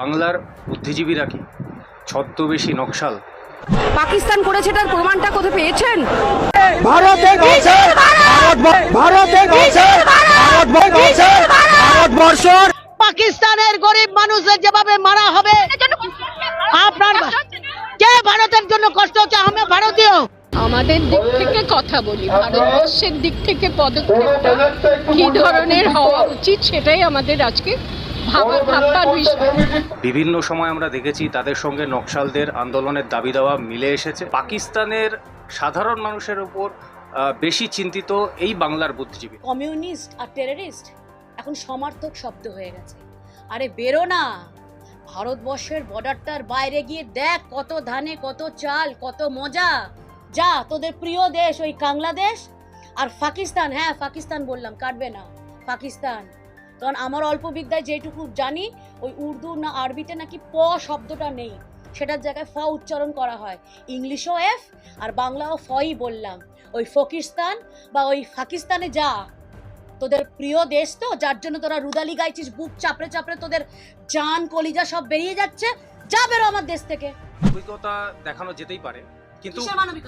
বাংলার বুদ্ধিজীবীরা কি ছদ্মবেশী নকশাল? পাকিস্তান করেছে তার প্রমাণটা কোথায় পেয়েছেন? পাকিস্তানের গরিব মানুষদের যেভাবে মারা হবে আপনার কে ভারতের জন্য কষ্ট হচ্ছে? আমি ভারতীয়। আমাদের দিক থেকে কথা বলি ভারতবর্ষের দিক থেকে পদক্ষেপটা কি ধরনের হওয়া উচিত সেটাই আমাদের আজকে বিভিন্ন সময় আমরা দেখেছি তাদের সঙ্গে নকশালদের আন্দোলনের দাবি দেওয়া মিলে এসেছে। পাকিস্তানের সাধারণ মানুষের ওপর বেশি চিন্তিত এই বাংলার বুদ্ধিজীবী। কমিউনিস্ট আর টেররিস্ট এখন সমার্থক শব্দ হয়ে গেছে। আরে বেরো না। ভারতবর্ষের বর্ডারটার বাইরে গিয়ে দেখ কত ধানে কত চাল কত মজা। যা তোদের প্রিয় দেশ ওই কাংলাদেশ আর পাকিস্তান। হ্যাঁ পাকিস্তান বললাম কাটবে না। পাকিস্তান। কারণ আমার অল্প বিদ্যায় যেটুকু জানি ওই উর্দু না আরবিতে নাকি প শব্দটা নেই। সেটার জায়গায় ফ উচ্চারণ করা হয়। ইংলিশও এফ আর বাংলাও ফই বললাম। ওই ফকিস্তান বা ওই পাকিস্তানে যা তোদের প্রিয় দেশ তো যার জন্য তোরা রুদালি গাইছিস বুক চাপড়ে চাপড়ে তোদের জান কলিজা সব বেরিয়ে যাচ্ছে যা বেরো আমার দেশ থেকে। মানবিকতা দেখানো যেতেই পারে। কিন্তু?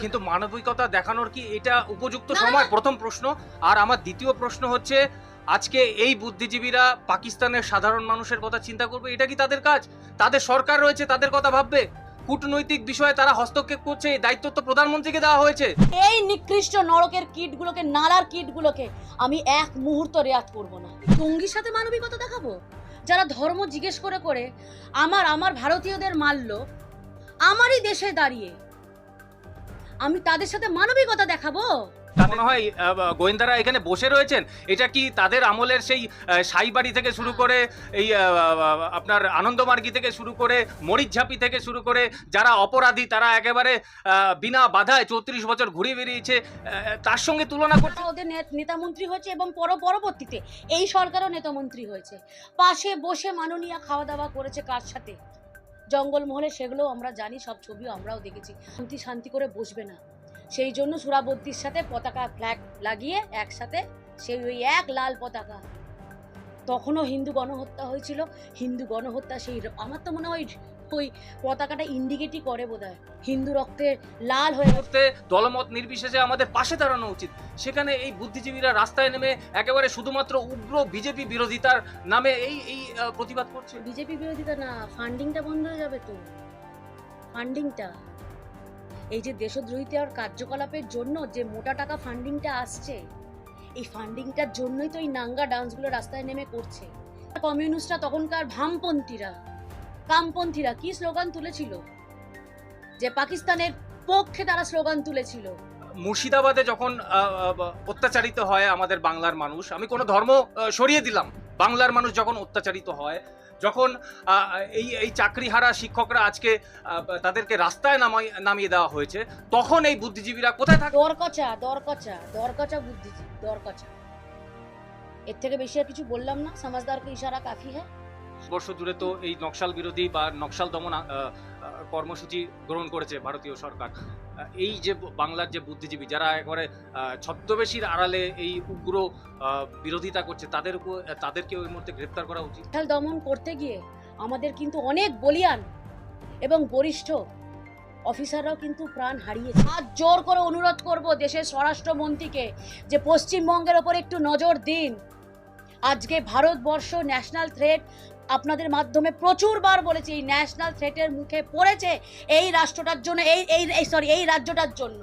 কিন্তু মানবিকতা দেখানোর কি এটা উপযুক্ত সময়? প্রথম প্রশ্ন। আর আমার দ্বিতীয় প্রশ্ন হচ্ছে আজকে এই বুদ্ধিজীবীরা পাকিস্তানের সাধারণ মানুষের কথা চিন্তা করবে, এটা কি তাদের কাজ? তাদের সরকার রয়েছে, তাদের কথা ভাববে। কূটনৈতিক বিষয়ে তারা হস্তক্ষেপ করছে, এই দায়িত্ব তো প্রধানমন্ত্রীকে দেওয়া হয়েছে। এই নিকৃষ্ট নরকের কীটগুলোকে, নালার কীটগুলোকে আমি এক মুহূর্ত রেয়াত করব না। টঙ্গির সাথে মানবিকতা দেখাবো? যারা ধর্ম জিজ্ঞেস করে করে, আমার আমার ভারতীয়দের মারলো, আমারই দেশে দাঁড়িয়ে, আমি তাদের সাথে মানবিকতা দেখাবো? মনে হয় গোয়েন্দারা এখানে বসে রয়েছেন। এটা কি তাদের আমলের সেই সাইবাড়ি থেকে শুরু করে এই আপনার আনন্দমার্গি থেকে শুরু করে মরিচঝাপি থেকে শুরু করে যারা অপরাধী, তারা একেবারে বিনা বাধায় চৌত্রিশ বছর ঘুরে বেরিয়েছে তার সঙ্গে তুলনা করতে ওদের নেতামন্ত্রী হয়েছে এবং পর পরবর্তীতে এই সরকারও নেতামন্ত্রী হয়েছে। পাশে বসে মাননীয়া খাওয়া দাওয়া করেছে কার সাথে? জঙ্গলমহলে সেগুলো আমরা জানি, সব ছবিও আমরাও দেখেছি। শান্তি শান্তি করে বসবে না। সেই জন্য সুরাবর্তীর সাথে পতাকা ফ্ল্যাগ লাগিয়ে একসাথে সেই ওই এক লাল পতাকা। তখনও হিন্দু গণহত্যা হয়েছিল। হিন্দু গণহত্যা সেই আমার তো মনে হয় ওই পতাকাটা ইন্ডিকেটই করে বোধহয়। হিন্দু রক্তে লাল হয়ে করতে দলমত নির্বিশেষে আমাদের পাশে দাঁড়ানো উচিত। সেখানে এই বুদ্ধিজীবীরা রাস্তায় নেমে একেবারে শুধুমাত্র উগ্র বিজেপি বিরোধিতার নামে এই এই প্রতিবাদ করছে। বিজেপি বিরোধিতা না ফান্ডিংটা বন্ধ হয়ে যাবে তো। ফান্ডিংটা এই যে দেশদ্রোহিতার কার্যকলাপের জন্য যে মোটা টাকা ফান্ডিংটা আসছে, এই ফান্ডিংটার জন্যই তো এই নাঙ্গা ডান্সগুলো রাস্তায় নেমে করছে। কমিউনিস্টরা তখনকার ভামপন্থীরা, কামপন্থীরা কি স্লোগান তুলেছিল? যে পাকিস্তানের পক্ষে তারা স্লোগান তুলেছিল। মুর্শিদাবাদে যখন অত্যাচারিত হয় আমাদের বাংলার মানুষ, আমি কোনো ধর্ম সরিয়ে দিলাম। বাংলার মানুষ যখন অত্যাচারিত হয় যখন এই এই চাকরিহারা শিক্ষকরা আজকে তাদেরকে রাস্তায় নামাই নামিয়ে দেওয়া হয়েছে তখন এই বুদ্ধিজীবীরা কোথায় থাকে? দরকচা দরকচা দরকচা বুদ্ধিজীবী দরকচা। এর থেকে বেশি আর কিছু বললাম না সমাজদারকে ইশারা কাফি হ্যাঁ। বর্ষ জুড়ে তো এই নকশাল বিরোধী বা নকশাল দমন কর্মসূচি গ্রহণ করেছে ভারতীয় সরকার। এই যে বাংলার যে বুদ্ধিজীবী, যারা একবারে ছদ্মবেশীর আড়ালে এই উগ্র বিরোধিতা করছে, তাদের তাদেরকে ওই মুহূর্তে গ্রেপ্তার করা উচিত? খেল দমন করতে গিয়ে আমাদের কিন্তু অনেক বলিয়ান এবং বরিষ্ঠ অফিসাররাও কিন্তু প্রাণ হারিয়েছে আজ জোর করে অনুরোধ করব দেশের স্বরাষ্ট্রমন্ত্রীকে যে পশ্চিমবঙ্গের ওপর একটু নজর দিন। আজকে ভারতবর্ষ ন্যাশনাল থ্রেট আপনাদের মাধ্যমে প্রচুরবার বলেছি, এই ন্যাশনাল থ্রেটের মুখে পড়েছে এই রাষ্ট্রটার জন্য, এই এই সরি এই রাজ্যটার জন্য।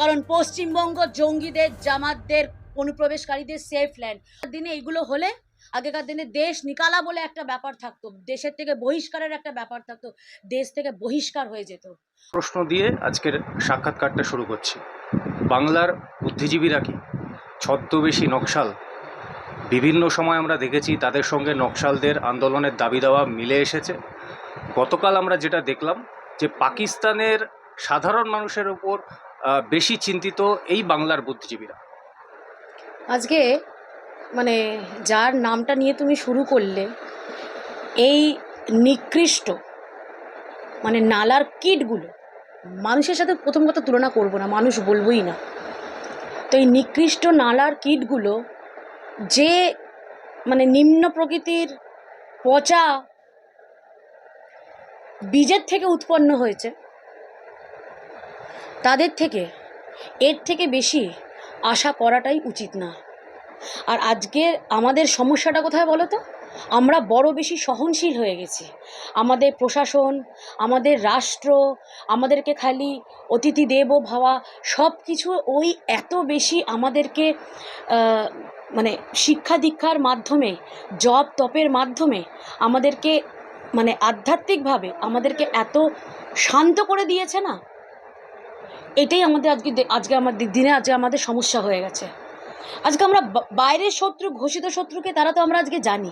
কারণ পশ্চিমবঙ্গ জঙ্গিদের, জামাতদের, অনুপ্রবেশকারীদের সেফ ল্যান্ড দিনে এইগুলো হলে আগেকার দিনে দেশ নিকালা বলে একটা ব্যাপার থাকতো, দেশের থেকে বহিষ্কারের একটা ব্যাপার থাকতো, দেশ থেকে বহিষ্কার হয়ে যেত। প্রশ্ন দিয়ে আজকের সাক্ষাৎকারটা শুরু করছি। বাংলার বুদ্ধিজীবীরা কি ছদ্মবেশী নকশাল বিভিন্ন সময় আমরা দেখেছি তাদের সঙ্গে নকশালদের আন্দোলনের দাবি দেওয়া মিলে এসেছে। গতকাল আমরা যেটা দেখলাম যে পাকিস্তানের সাধারণ মানুষের ওপর বেশি চিন্তিত এই বাংলার বুদ্ধিজীবীরা। আজকে মানে যার নামটা নিয়ে তুমি শুরু করলে, এই নিকৃষ্ট মানে নালার কিটগুলো মানুষের সাথে প্রথম কথা তুলনা করব না, মানুষ বলবোই না। তো এই নিকৃষ্ট নালার কীটগুলো যে মানে নিম্ন প্রকৃতির পচা বীজের থেকে উৎপন্ন হয়েছে, তাদের থেকে এর থেকে বেশি আশা করাটাই উচিত না। আর আজকে আমাদের সমস্যাটা কোথায় বলো তো? আমরা বড় বেশি সহনশীল হয়ে গেছি। আমাদের প্রশাসন, আমাদের রাষ্ট্র, আমাদেরকে খালি অতিথি দেব ভাবা সব কিছু ওই এত বেশি আমাদেরকে মানে শিক্ষা দীক্ষার মাধ্যমে জব তপের মাধ্যমে আমাদেরকে মানে আধ্যাত্মিকভাবে আমাদেরকে এত শান্ত করে দিয়েছে না? এটাই আমাদের আজকে আজকে আমাদের দিনে আজকে আমাদের সমস্যা হয়ে গেছে। আজকে আমরা বাইরের শত্রু, ঘোষিত শত্রুকে তারা তো আমরা আজকে জানি।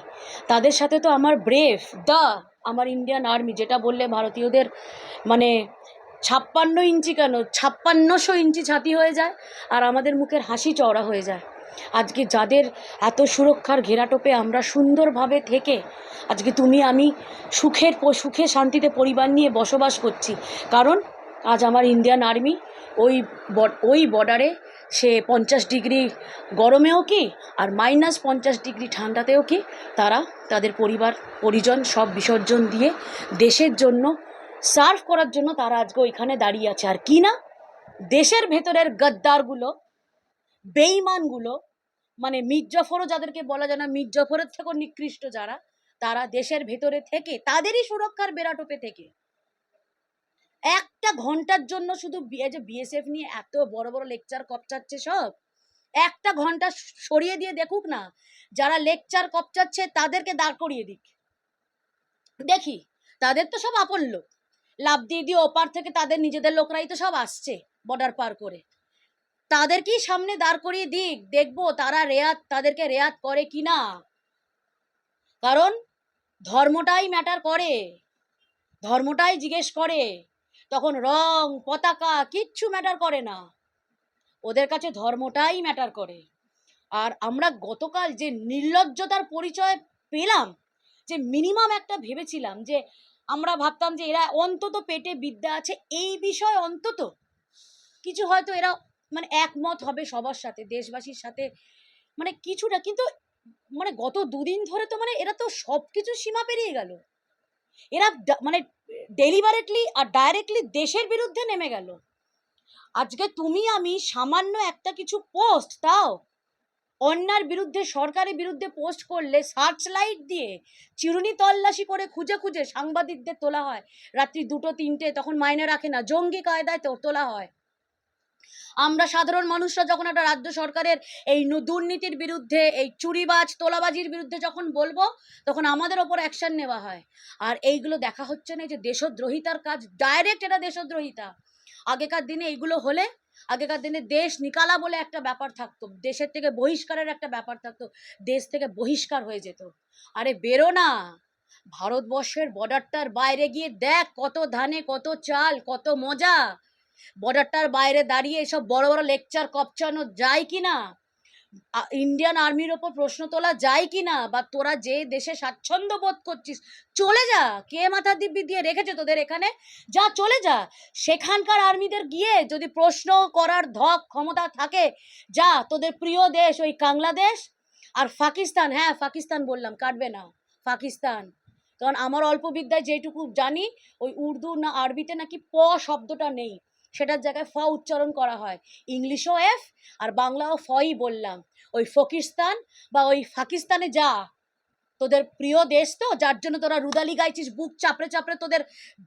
তাদের সাথে তো আমার ব্রেভ দা, আমার ইন্ডিয়ান আর্মি যেটা বললে ভারতীয়দের মানে ছাপ্পান্ন ইঞ্চি কেন, ছাপ্পান্নশো ইঞ্চি ছাতি হয়ে যায় আর আমাদের মুখের হাসি চওড়া হয়ে যায়। আজকে যাদের এত সুরক্ষার ঘেরাটোপে আমরা সুন্দরভাবে থেকে আজকে তুমি, আমি সুখের সুখে শান্তিতে পরিবার নিয়ে বসবাস করছি। কারণ আজ আমার ইন্ডিয়ান আর্মি ওই ওই বর্ডারে সে পঞ্চাশ ডিগ্রি গরমেও কি আর মাইনাস পঞ্চাশ ডিগ্রি ঠান্ডাতেও কি তারা তাদের পরিবার, পরিজন সব বিসর্জন দিয়ে দেশের জন্য সার্ভ করার জন্য তারা আজকে ওইখানে দাঁড়িয়ে আছে। আর কি না? দেশের ভেতরের গদ্দারগুলো বেইমানগুলো মানে মির্জাফরও যাদেরকে বলা যায় না মির্জাফরের থেকেও নিকৃষ্ট যারা, তারা দেশের ভেতরে থেকে, তাদেরই সুরক্ষার বেড়াটোপে থেকে। একটা ঘণ্টার জন্য শুধু যে বিএসএফ নিয়ে এত বড় বড় লেকচার কপচাচ্ছে সব, একটা ঘণ্টা সরিয়ে দিয়ে দেখুক না, যারা লেকচার কপচাচ্ছে তাদেরকে দাঁড় করিয়ে দিক। দেখি, তাদের তো সব আপন লোক লাভ দিয়ে দিয়ে ওপার থেকে তাদের নিজেদের লোকরাই তো সব আসছে বর্ডার পার করে। তাদেরকেই সামনে দাঁড় করিয়ে দিক। দেখব তারা রেয়াত, তাদেরকে রেয়াত করে কি না কারণ ধর্মটাই ম্যাটার করে, ধর্মটাই জিজ্ঞেস করে। তখন রং, পতাকা কিচ্ছু ম্যাটার করে না। ওদের কাছে ধর্মটাই ম্যাটার করে। আর আমরা গতকাল যে নির্লজ্জতার পরিচয় পেলাম, যে মিনিমাম একটা ভেবেছিলাম, যে আমরা ভাবতাম যে এরা অন্তত পেটে বিদ্যা আছে, এই বিষয় অন্তত। কিছু হয়তো এরা মানে একমত হবে সবার সাথে, দেশবাসীর সাথে মানে কিছুটা কিন্তু মানে গত দুদিন ধরে তো মানে এরা তো সব কিছু সীমা পেরিয়ে গেল। এরা মানে ডেলিভারেটলি আর ডাইরেক্টলি দেশের বিরুদ্ধে নেমে গেল। আজকে তুমি, আমি সামান্য একটা কিছু পোস্ট তাও অন্যার বিরুদ্ধে, সরকারের বিরুদ্ধে পোস্ট করলে সার্চ লাইট দিয়ে চিরুনি তল্লাশি করে খুঁজে খুঁজে সাংবাদিকদের তোলা হয়। রাত্রি দুটো, তিনটে, তখন মাইনে রাখে না, জঙ্গি কায়দায় তোলা হয়। আমরা সাধারণ মানুষরা যখন একটা রাজ্য সরকারের এই দুর্নীতির বিরুদ্ধে, এই চুরিবাজ, তোলাবাজির বিরুদ্ধে যখন বলব, তখন আমাদের ওপর অ্যাকশন নেওয়া হয়। আর এইগুলো দেখা হচ্ছে না যে দেশদ্রোহিতার কাজ ডাইরেক্ট এটা দেশদ্রোহিতা। আগেকার দিনে এইগুলো হলে, আগেকার দিনে দেশ নিকালা বলে একটা ব্যাপার থাকতো, দেশের থেকে বহিষ্কারের একটা ব্যাপার থাকতো, দেশ থেকে বহিষ্কার হয়ে যেত। আরে বেরো না! ভারতবর্ষের বর্ডারটার বাইরে গিয়ে দেখ কত ধানে কত চাল, কত মজা। বর্ডারটার বাইরে দাঁড়িয়ে এসব বড় বড় লেকচার কপচানো যায় কি না? ইন্ডিয়ান আর্মির ওপর প্রশ্ন তোলা যায় কি না? বা তোরা যে দেশে স্বাচ্ছন্দ্য বোধ করছিস, চলে যা। কে মাথা দিব্যি দিয়ে রেখেছে তোদের এখানে? যা, চলে যা। সেখানকার আর্মিদের গিয়ে যদি প্রশ্ন করার ধক ক্ষমতা থাকে, যা, তোদের প্রিয় দেশ ওই বাংলাদেশ আর পাকিস্তান হ্যাঁ পাকিস্তান বললাম, কাটবে না। পাকিস্তান কারণ আমার অল্প বিদ্যায় যেটুকু জানি, ওই উর্দু না আরবিতে নাকি প শব্দটা নেই। সেটার জায়গায় ফ উচ্চারণ করা হয়। ইংলিশও এফ, আর বাংলাও ফই বললাম। ওই ফকিস্তান বা ওই পাকিস্তানে যা, তোদের প্রিয় দেশ তো, যার জন্য তোরা রুদালি গাইছিস, বুক চাপড়ে চাপড়ে তোদের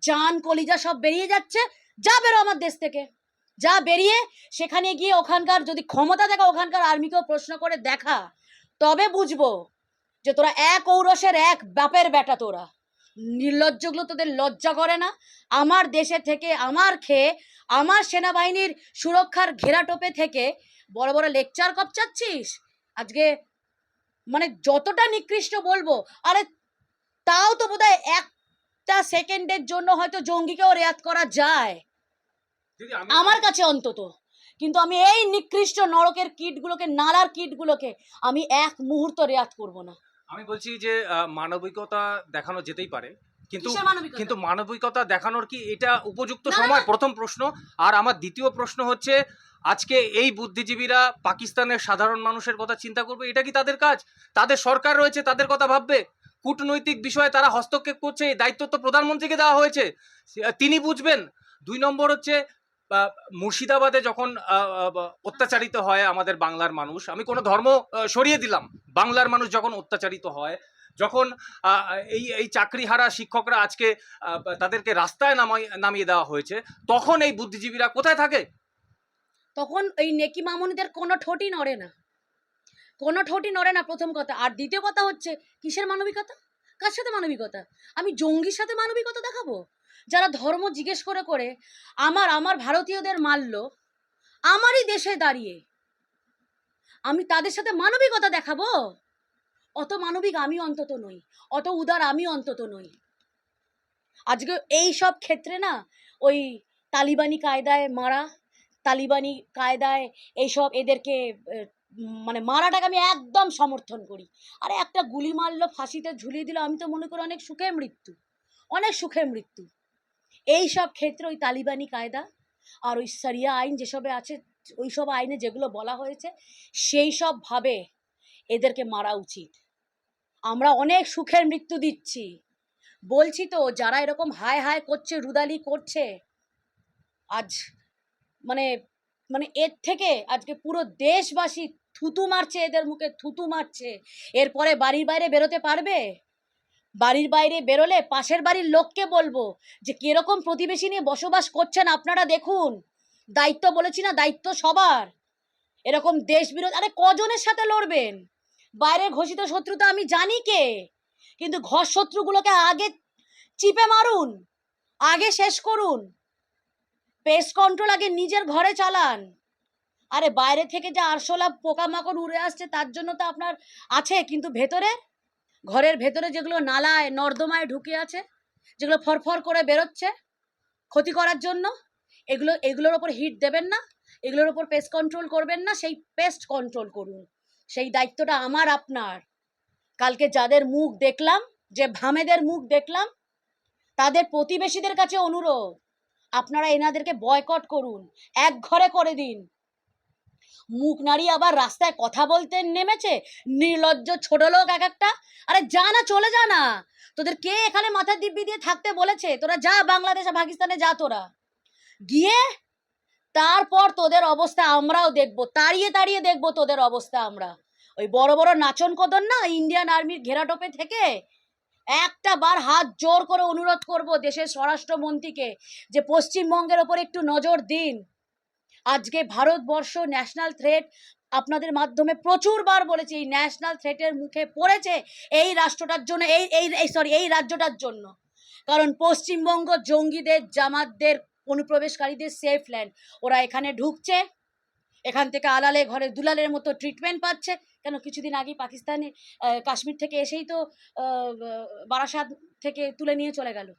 জান, কলিজা সব বেরিয়ে যাচ্ছে, যা বেরো আমার দেশ থেকে। যা বেরিয়ে সেখানে গিয়ে ওখানকার, যদি ক্ষমতা দেখা ওখানকার আর্মিকেও প্রশ্ন করে দেখা, তবে বুঝব যে তোরা এক ঔরসের এক বাপের বেটা তোরা। নির্লজ্জগুলো তোদের লজ্জা করে না? আমার দেশে থেকে আমার খেয়ে আমার সেনাবাহিনীর সুরক্ষার ঘেরাটোপে থেকে বড় বড় লেকচার কপচাচ্ছিস আজকে মানে যতটা নিকৃষ্ট বলব আরে তাও তো বোধহয় একটা সেকেন্ডের জন্য হয়তো জঙ্গিকেও রেয়াত করা যায়। আমার কাছে অন্তত। কিন্তু আমি এই নিকৃষ্ট নরকের কীটগুলোকে নালার কীটগুলোকে আমি এক মুহূর্ত রেয়াত করব না। আমি বলছি যে মানবিকতা দেখানো যেতেই পারে। কিন্তু কিন্তু মানবিকতা দেখানোর কি এটা উপযুক্ত সময়? প্রথম প্রশ্ন। আর আমার দ্বিতীয় প্রশ্ন হচ্ছে আজকে এই বুদ্ধিজীবীরা পাকিস্তানের সাধারণ মানুষের কথা চিন্তা করবে? এটা কি তাদের কাজ? তাদের সরকার রয়েছে তাদের কথা ভাববে? কূটনৈতিক বিষয়ে তারা হস্তক্ষেপ করছে এই দায়িত্ব তো প্রধানমন্ত্রীকে দেওয়া হয়েছে। তিনি বুঝবেন। দুই নম্বর হচ্ছে মুর্শিদাবাদে যখন অত্যাচারিত হয় আমাদের বাংলার মানুষ, আমি কোনো ধর্ম সরিয়ে দিলাম। বাংলার মানুষ যখন অত্যাচারিত হয়, যখন এই এই চাকরিহারা শিক্ষকরা আজকে তাদেরকে রাস্তায় নামাই, নামিয়ে দেওয়া হয়েছে, তখন এই বুদ্ধিজীবীরা কোথায় থাকে? তখন এই নেকি মামুনিদের কোনো ঠোঁটই নড়ে না। কোনো ঠোঁটই নড়ে না প্রথম কথা। আর দ্বিতীয় কথা হচ্ছে, কিসের মানবিকতা? কার সাথে মানবিকতা? আমি জঙ্গির সাথে মানবিকতা দেখাবো? যারা ধর্ম জিজ্ঞেস করে করে, আমার আমার ভারতীয়দের মারলো, আমারই দেশে দাঁড়িয়ে। আমি তাদের সাথে মানবিকতা দেখাবো? অত মানবিক আমি অন্তত নই, অত উদার আমি অন্তত নই। আজকে এই সব ক্ষেত্রে না, ওই তালিবানি কায়দায় মারা, তালিবানি কায়দায় এইসব এদেরকে মানে মারাটাকে আমি একদম সমর্থন করি। আরে একটা গুলি মারলো, ফাঁসিতে ঝুলিয়ে দিল, আমি তো মনে করি অনেক সুখে মৃত্যু, অনেক সুখে মৃত্যু। এই সব ক্ষেত্রে ওই তালিবানি কায়দা আর ওই সারিয়া আইন যেসবে আছে, ওই সব আইনে যেগুলো বলা হয়েছে, সেই সব ভাবে এদেরকে মারা উচিত। আমরা অনেক সুখের মৃত্যু দিচ্ছি। বলছি তো, যারা এরকম হায় হায় করছে, রুদালি করছে, আজ মানে মানে এর থেকে আজকে পুরো দেশবাসী থুতু মারছে, এদের মুখে থুতু মারছে। এরপরে বাড়ির বাইরে বেরোতে পারবে? বাড়ির বাইরে বেরোলে পাশের বাড়ির লোককে বলব যে, কীরকম প্রতিবেশী নিয়ে বসবাস করছেন আপনারা দেখুন। দায়িত্ব বলেছি না, দায়িত্ব সবার। এরকম দেশ বিরোধ আরে কজনের সাথে লড়বেন? বাইরের ঘোষিত শত্রু তো আমি জানি কে, কিন্তু ঘর শত্রুগুলোকে আগে চিপে মারুন, আগে শেষ করুন। পেস্ট কন্ট্রোল আগে নিজের ঘরে চালান। আরে বাইরে থেকে যে আরশোলা পোকামাকড় উড়ে আসছে, তার জন্য তো আপনার আছে, কিন্তু ভেতরে ঘরের ভেতরে যেগুলো নালায় নর্দমায় ঢুকে আছে, যেগুলো ফরফর করে বেরোচ্ছে ক্ষতি করার জন্য, এগুলো, এগুলোর ওপর হিট দেবেন না, এগুলোর ওপর পেস্ট কন্ট্রোল করবেন না, সেই পেস্ট কন্ট্রোল করুন। সেই দায়িত্বটা আমার, আপনার। কালকে যাদের মুখ দেখলাম, যে ভামেদের মুখ দেখলাম, তাদের প্রতিবেশীদের কাছে অনুরোধ, আপনারা এনাদেরকে বয়কট করুন, এক ঘরে করে দিন। মুখ নাড়িয়ে আবার রাস্তায় কথা বলতে নেমেছে? নির্লজ্জ ছোট লোক এক একটা। আরে যা না, চলে যা না। তোদের কে এখানে মাথা দিব্যি দিয়ে থাকতে বলেছে? তোরা যা বাংলাদেশ পাকিস্তানে যা তোরা। গিয়ে তারপর তোদের অবস্থা আমরাও দেখব। তাড়িয়ে তাড়িয়ে দেখব তোদের অবস্থা আমরা। ওই বড় বড় নাচন কদন না, ইন্ডিয়ান আর্মির ঘেরাটোপে থেকে একটা বার হাত জোর করে অনুরোধ করব দেশের স্বরাষ্ট্রমন্ত্রীকে যে পশ্চিমবঙ্গের ওপর একটু নজর দিন। আজকে ভারতবর্ষ ন্যাশনাল থ্রেট আপনাদের মাধ্যমে প্রচুরবার বলেছি, এই ন্যাশনাল থ্রেটের মুখে পড়েছে এই রাষ্ট্রটার জন্য, এই এই সরি এই রাজ্যটার জন্য। কারণ পশ্চিমবঙ্গ জঙ্গিদের, জামাতদের, অনুপ্রবেশকারীদের সেফ ল্যান্ড ওরা এখানে ঢুকছে, এখান থেকে আলালে ঘরে দুলালের মতো ট্রিটমেন্ট পাচ্ছে। কেন? কিছুদিন আগেই পাকিস্তানে কাশ্মীর থেকে এসেই তো বারাসাত থেকে তুলে নিয়ে চলে গেল।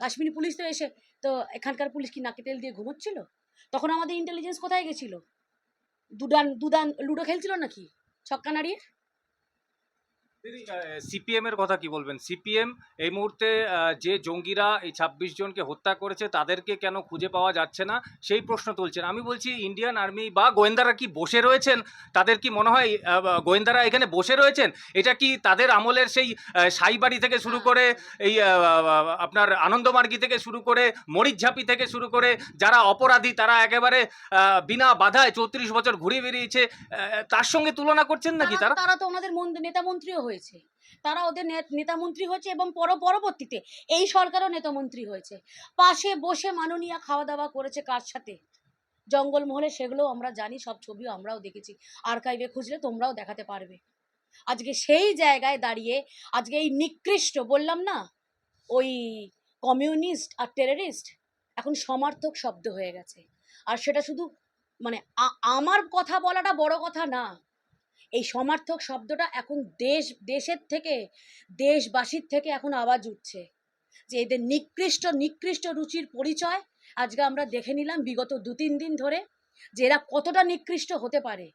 কাশ্মীরি পুলিশ তো এসে, তো এখানকার পুলিশ কি নাকে তেল দিয়ে ঘুমোচ্ছিল? তখন আমাদের ইন্টেলিজেন্স কোথায় গেছিল? দুদান দুদান লুডো খেলছিল নাকি? ছক্কা নাড়িয়ে? সিপিএম এর কথা কি বলবেন? সিপিএম এই মুহূর্তে যে জঙ্গিরা এই ছাব্বিশ জনকে হত্যা করেছে তাদেরকে কেন খুঁজে পাওয়া যাচ্ছে না? সেই প্রশ্ন তুলছেন। আমি বলছি ইন্ডিয়ান আর্মি বা গোয়েন্দারা কি বসে রয়েছেন? তাদের কি মনে হয় গোয়েন্দারা এখানে বসে রয়েছেন? এটা কি তাদের আমলের সেই সাইবাড়ি থেকে শুরু করে এই আপনার আনন্দমার্গি থেকে শুরু করে মরিচঝাপি থেকে শুরু করে যারা অপরাধী তারা একেবারে বিনা বাধায় চৌত্রিশ বছর ঘুরে বেরিয়েছে তার সঙ্গে তুলনা করছেন নাকি তারা তারা? তো ওনাদের নেতা মন্ত্রীও হয়েছে। তারা ওদের নে- নেতা মন্ত্রী হয়েছে এবং পর পরবর্তীতে এই সরকারও নেতা মন্ত্রী হয়েছে। পাশে বসে মাননীয়া খাওয়া দাওয়া করেছে কার সাথে? জঙ্গলমহলে সেগুলো আমরা জানি, সব ছবিও আমরাও দেখেছি। আর্কাইভে খুঁজলে তোমরাও দেখাতে পারবে। আজকে সেই জায়গায় দাঁড়িয়ে, আজকে এই নিকৃষ্ট, বললাম না, ওই কমিউনিস্ট আর টেররিস্ট এখন সমার্থক শব্দ হয়ে গেছে। আর সেটা শুধু মানে আমার কথা বলাটা বড় কথা না। এই সমার্থক শব্দটা এখন দেশ, দেশের থেকে, দেশবাসীর থেকে এখন আওয়াজ উঠছে। যে এদের নিকৃষ্ট নিকৃষ্ট রুচির পরিচয় আজকে আমরা দেখে নিলাম বিগত দু তিন দিন ধরে যে এরা কতটা নিকৃষ্ট হতে পারে।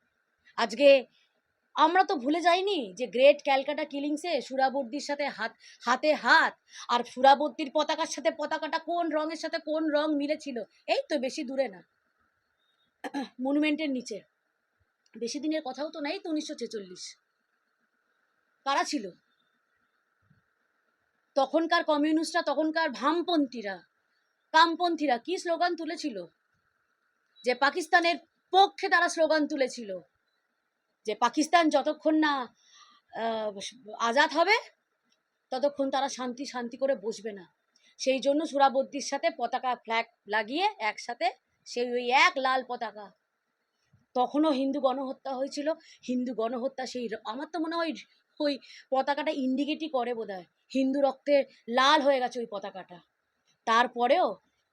আজকে আমরা তো ভুলে যাইনি যে গ্রেট ক্যালকাটা কিলিংসে সুরাবর্দির সাথে হাত, হাতে হাত আর সুরাবর্দির পতাকার সাথে পতাকাটা কোন রঙের সাথে কোন রং মিলেছিল? এই তো বেশি দূরে না। মনুমেন্টের নিচে। বেশি দিনের কথাও তো নাই, তো উনিশশো ছেচল্লিশ। কারা ছিল? তখনকার কমিউনিস্টরা, তখনকার ভামপন্থীরা, কামপন্থীরা কি স্লোগান তুলেছিল? যে পাকিস্তানের পক্ষে তারা স্লোগান তুলেছিল। যে পাকিস্তান যতক্ষণ না আজাদ হবে, ততক্ষণ তারা শান্তি শান্তি করে বসবে না। সেই জন্য সুরাবদ্দির সাথে পতাকা ফ্ল্যাগ লাগিয়ে একসাথে সেই ওই এক লাল পতাকা তখনও হিন্দু গণহত্যা হয়েছিল। হিন্দু গণহত্যা সেই আমার তো মনে হয় ওই পতাকাটা ইন্ডিকেটই করে বোধহয়। হিন্দু রক্তে লাল হয়ে গেছে ওই পতাকাটা। তারপরেও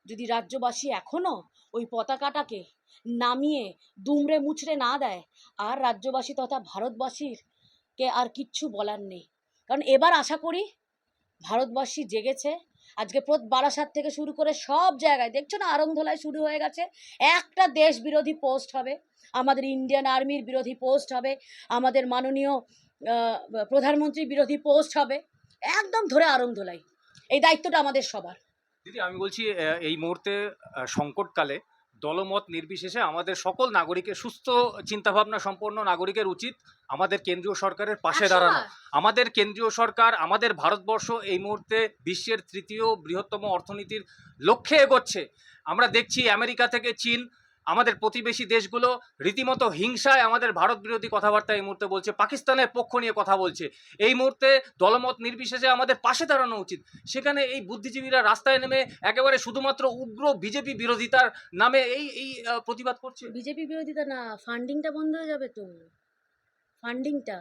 যদি রাজ্যবাসী এখনও ওই পতাকাটাকে নামিয়ে দুমড়ে মুচড়ে না দেয়, আর রাজ্যবাসী তথা ভারতবাসীর কে আর কিচ্ছু বলার নেই। কারণ এবার আশা করি ভারতবাসী জেগেছে আজকে প্রত বারাসাত থেকে শুরু করে সব জায়গায়, দেখছ না আরন্ধলায় শুরু হয়ে গেছে? একটা দেশ বিরোধী পোস্ট হবে, আমাদের ইন্ডিয়ান আর্মির বিরোধী পোস্ট হবে, আমাদের মাননীয় প্রধানমন্ত্রীর বিরোধী পোস্ট হবে, একদম ধরে আরমধোলাই এই দায়িত্বটা আমাদের সবার। দিদি, আমি বলছি এই মুহূর্তে সংকটকালে দলমত নির্বিশেষে আমাদের সকল নাগরিকের সুস্থ চিন্তাভাবনা সম্পন্ন নাগরিকের উচিত আমাদের কেন্দ্রীয় সরকারের পাশে দাঁড়ানো। আমাদের কেন্দ্রীয় সরকার আমাদের ভারতবর্ষ এই মুহূর্তে বিশ্বের তৃতীয় বৃহত্তম অর্থনীতির লক্ষ্যে এগোচ্ছে। আমরা দেখছি আমেরিকা থেকে চীন আমাদের প্রতিবেশী দেশগুলো রীতিমতো হিংসায় আমাদের ভারত বিরোধী কথাবার্তা এই মুহূর্তে বলছে, পাকিস্তানের পক্ষ নিয়ে কথা বলছে। এই মুহূর্তে দলমত নির্বিশেষে আমাদের পাশে দাঁড়ানো উচিত। সেখানে এই বুদ্ধিজীবীরা রাস্তায় নেমে একেবারে শুধুমাত্র উগ্র বিজেপি বিরোধিতার নামে এই এই প্রতিবাদ করছে। বিজেপি বিরোধিতা না ফান্ডিংটা বন্ধ হয়ে যাবে তো। ফান্ডিংটা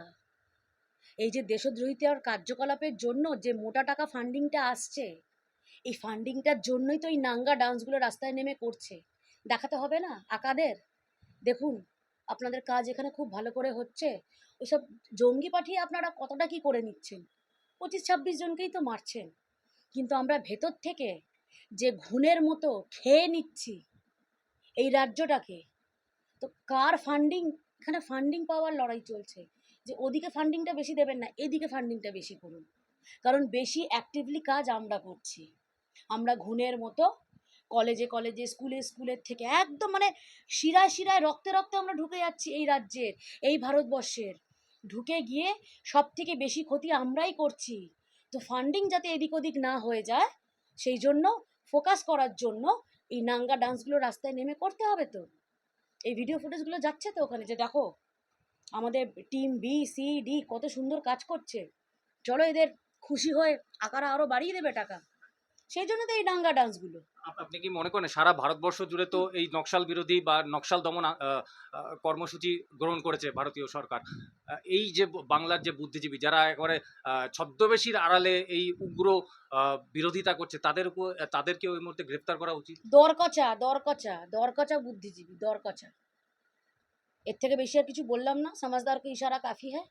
এই যে দেশদ্রোহিতার কার্যকলাপের জন্য যে মোটা টাকা ফান্ডিংটা আসছে, এই ফান্ডিংটার জন্যই তো এই নাঙ্গা ডান্সগুলো রাস্তায় নেমে করছে। দেখাতে হবে না? আকাদের? দেখুন, আপনাদের কাজ এখানে খুব ভালো করে হচ্ছে। ওইসব জঙ্গি পাঠিয়ে আপনারা কতটা কি করে নিচ্ছেন? পঁচিশ ছাব্বিশ জনকেই তো মারছেন। কিন্তু আমরা ভেতর থেকে যে ঘুণের মতো খেয়ে নিচ্ছি এই রাজ্যটাকে, তো কার ফান্ডিং এখানে ফান্ডিং পাওয়ার লড়াই চলছে। যে ওদিকে ফান্ডিংটা বেশি দেবেন না, এদিকে ফান্ডিংটা বেশি করুন। কারণ বেশি অ্যাক্টিভলি কাজ আমরা করছি। আমরা ঘুণের মতো কলেজে কলেজে, স্কুলে, স্কুলের থেকে একদম মানে শিরায় শিরায়, রক্তে রক্তে আমরা ঢুকে যাচ্ছি এই রাজ্যের, এই ভারতবর্ষের। ঢুকে গিয়ে সব থেকে বেশি ক্ষতি আমরাই করছি। তো ফান্ডিং যাতে এদিক ওদিক না হয়ে যায়, সেই জন্য ফোকাস করার জন্য এই নাঙ্গা ডান্সগুলো রাস্তায় নেমে করতে হবে তো। এই ভিডিও ফুটেজগুলো যাচ্ছে তো ওখানে যে দেখো, আমাদের টিম বি সি ডি কত সুন্দর কাজ করছে। চলো এদের খুশি হয়ে আকারা আরও বাড়িয়ে দেবে টাকা। সেই জন্য তো এই নাঙ্গা ডান্সগুলো আপ- আপনি কি মনে করেন সারা ভারতবর্ষ জুড়ে তো এই নকশাল বিরোধী বা নকশাল দমন কর্মসূচি গ্রহণ করেছে ভারতীয় সরকার? এই যে বাংলার যে বুদ্ধিজীবী যারা একেবারে ছদ্মবেশীর আড়ালে এই উগ্র বিরোধিতা করছে তাদের উপর তাদেরকে ওই মুহূর্তে গ্রেপ্তার করা উচিত? দরকচা দরকচা দরকচা বুদ্ধিজীবী দরকচা। এর থেকে বেশি আর কিছু বললাম না সমাজদারকে ইশারা কাফি হ্যাঁ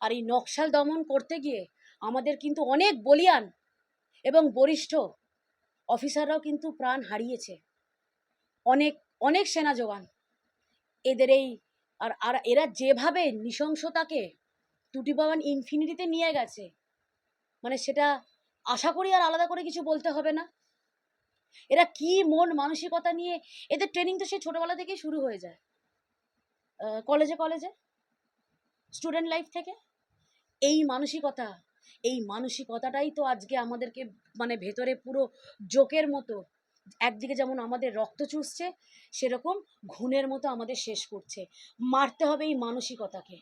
আর এই নকশাল দমন করতে গিয়ে আমাদের কিন্তু অনেক বলিয়ান এবং বরিষ্ঠ অফিসাররাও কিন্তু প্রাণ হারিয়েছে। অনেক অনেক সেনা জওয়ান। এদের এই, আর আর এরা যেভাবে নৃশংসতাকে টুটি পাওয়ান ইনফিনিটিতে নিয়ে গেছে মানে সেটা আশা করি আর আলাদা করে কিছু বলতে হবে না। এরা কি মন মানসিকতা নিয়ে, এদের ট্রেনিং তো সেই ছোটবেলা থেকেই শুরু হয়ে যায়। কলেজে কলেজে স্টুডেন্ট লাইফ থেকে। এই মানসিকতা এই মানসিকতাটাই তো আজকে আমাদেরকে মানে ভেতরে পুরো জোকের মতো, একদিকে যেমন আমাদের রক্ত চুষছে, সেরকম ঘুণের মতো আমাদের শেষ করছে। মারতে হবে এই মানসিকতাকে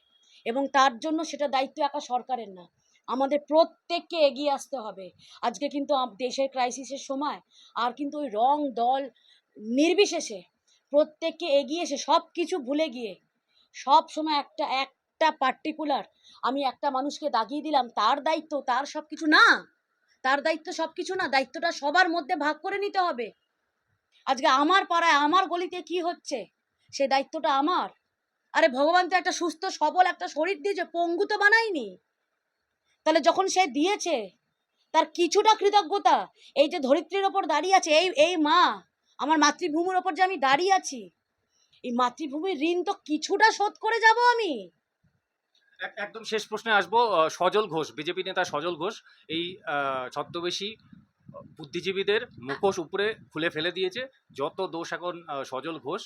এবং তার জন্য সেটা দায়িত্ব একা সরকারের না, আমাদের প্রত্যেককে এগিয়ে আসতে হবে। আজকে কিন্তু দেশের ক্রাইসিসের সময় আর কিন্তু ওই রং, দল নির্বিশেষে প্রত্যেককে এগিয়ে এসে সব কিছু ভুলে গিয়ে সব সময় একটা একটা পার্টিকুলার আমি একটা মানুষকে দাগিয়ে দিলাম, তার দায়িত্ব, তার সব কিছু না। তার দায়িত্ব সব কিছু না, দায়িত্বটা সবার মধ্যে ভাগ করে নিতে হবে। আজকে আমার পাড়ায় আমার গলিতে কি হচ্ছে? সে দায়িত্বটা আমার। আরে ভগবান তো একটা সুস্থ, সবল একটা শরীর দিয়েছে, পঙ্গু তো বানায়নি। তাহলে যখন সে দিয়েছে, তার কিছুটা কৃতজ্ঞতা, এই যে ধরিত্রীর ওপর দাঁড়িয়ে আছে, এই এই মা, আমার মাতৃভূমির ওপর যে আমি দাঁড়িয়ে আছি, এই মাতৃভূমির ঋণ তো কিছুটা শোধ করে যাব আমি। একদম শেষ প্রশ্নে আসব। সজল ঘোষ, বিজেপি নেতা সজল ঘোষ, এই ছদ্মবেশী বুদ্ধিজীবীদের মুখোশ উপরে খুলে ফেলে দিয়েছে। যত দোষ এখন সজল ঘোষ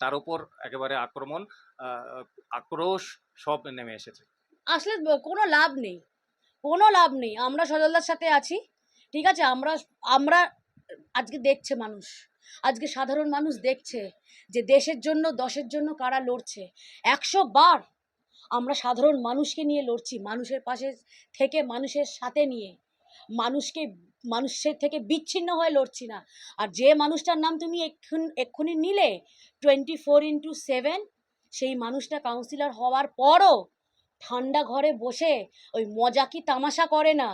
তার উপর একেবারে আক্রমণ আক্রোশ সব নেমে এসেছে। আসলে কোনো লাভ নেই। কোনো লাভ নেই। আমরা সজলদার সাথে আছি, ঠিক আছে? আমরা আমরা আজকে দেখছে মানুষ। আজকে সাধারণ মানুষ দেখছে যে দেশের জন্য, দশের জন্য কারা লড়ছে। একশো বার আমরা সাধারণ মানুষকে নিয়ে লড়ছি, মানুষের পাশে থেকে মানুষের সাথে নিয়ে। মানুষকে, মানুষের থেকে বিচ্ছিন্ন হয়ে লড়ছি না। আর যে মানুষটার নাম তুমি এক্ষুন, এক্ষুনি নিলে টোয়েন্টি ফোর ইন্টু সেভেন সেই মানুষটা কাউন্সিলর হওয়ার পরও ঠান্ডা ঘরে বসে ওই মজা কি তামাশা করে না?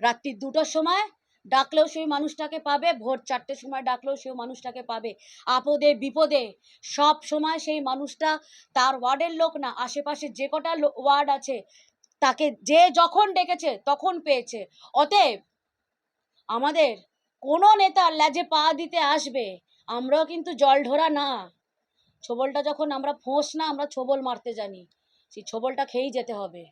রাত্রি দুটোর সময় ডাকলেও সেই মানুষটাকে পাবে, ভোর চারটের সময় ডাকলেও সেই মানুষটাকে পাবে। আপদে, বিপদে, সব সময় সেই মানুষটা তার ওয়ার্ডের লোক না, আশেপাশে যে কটা ওয়ার্ড আছে, তাকে যে যখন ডেকেছে তখন পেয়েছে। অতএব আমাদের কোনো নেতার ল্যাজে পা দিতে আসবে, আমরাও কিন্তু জল ঢোরা না। ছোবলটা যখন আমরা ফোঁস না, আমরা ছোবল মারতে জানি। সেই ছোবলটা খেয়েই যেতে হবে।